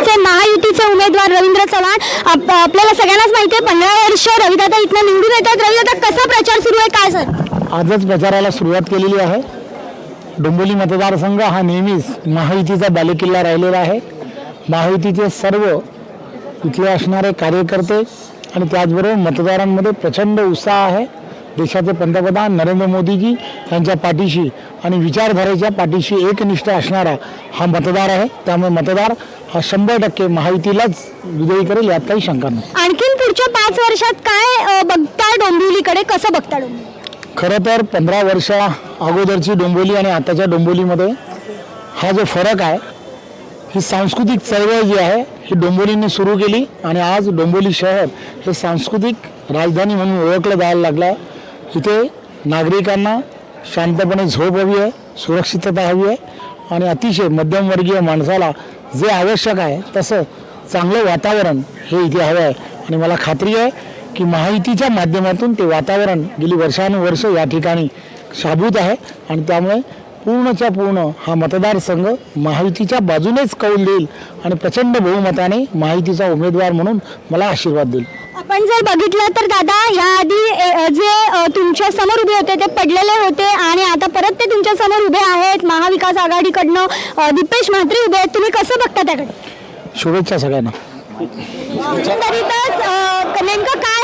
उमेदवार रवींद्र चव्हाण. आप- आपल्याला सगळ्यांनाच माहिती आहे पंधरा वर्ष रविदादा इथनं निवडून येतात. रविदादा कसा प्रचार सुरू आहे? काय सर आजच प्रचाराला सुरुवात केलेली आहे. डोंबिवली मतदारसंघ हा नेहमीच महायुतीचा बालेकिल्ला राहिलेला आहे. महायुतीचे सर्व इथले असणारे कार्यकर्ते आणि त्याचबरोबर मतदारांमध्ये प्रचंड उत्साह आहे. देशाचे पंतप्रधान नरेंद्र मोदीजी यांच्या पाठीशी आणि विचारधारेच्या पाठीशी एकनिष्ठ असणारा हा मतदार आहे. त्यामुळे मतदार हा शंभर टक्के महायुतीलाच विजयी करेल यात काही शंका नाही. आणखीन पुढच्या पाच वर्षात काय अ, बघताय डोंबिवलीकडे? कसं बघता डोंबिवली? खरं तर पंधरा वर्षा अगोदरची डोंबिवली आणि आताच्या डोंबिवलीमध्ये हा जो फरक आहे ही सांस्कृतिक चळवळ जी आहे ही डोंबिवलीने सुरू केली आणि आज डोंबिवली शहर हे सांस्कृतिक राजधानी म्हणून ओळखलं जायला लागलं आहे इथे नागरिकांना शांतपणे झोप हवी आहे सुरक्षितता हवी आहे आणि अतिशय मध्यमवर्गीय माणसाला जे आवश्यक आहे तसं चांगलं वातावरण हे इथे हवं आहे. आणि मला खात्री आहे की महायुतीच्या माध्यमातून ते वातावरण गेली वर्षानुवर्ष या ठिकाणी शाबूत आहे. आणि त्यामुळे पूर्णच्या पूर्ण हा मतदारसंघ महायुतीच्या बाजूनेच कौल देईल आणि प्रचंड बहुमताने महायुतीचा उमेदवार म्हणून मला आशीर्वाद देईल. आपण जर बघितलं तर दादा ह्या अ, जे अ, तुमच्यासमोर उभे होते ते पडलेले होते आणि आता परत ते तुमच्यासमोर उभे आहेत महाविकास आघाडीकडनं दीपेश म्हात्रे उभे आहेत. तुम्ही कसं बघता त्याकडे? शुभेच्छा सगळ्यांना. नेमकं काय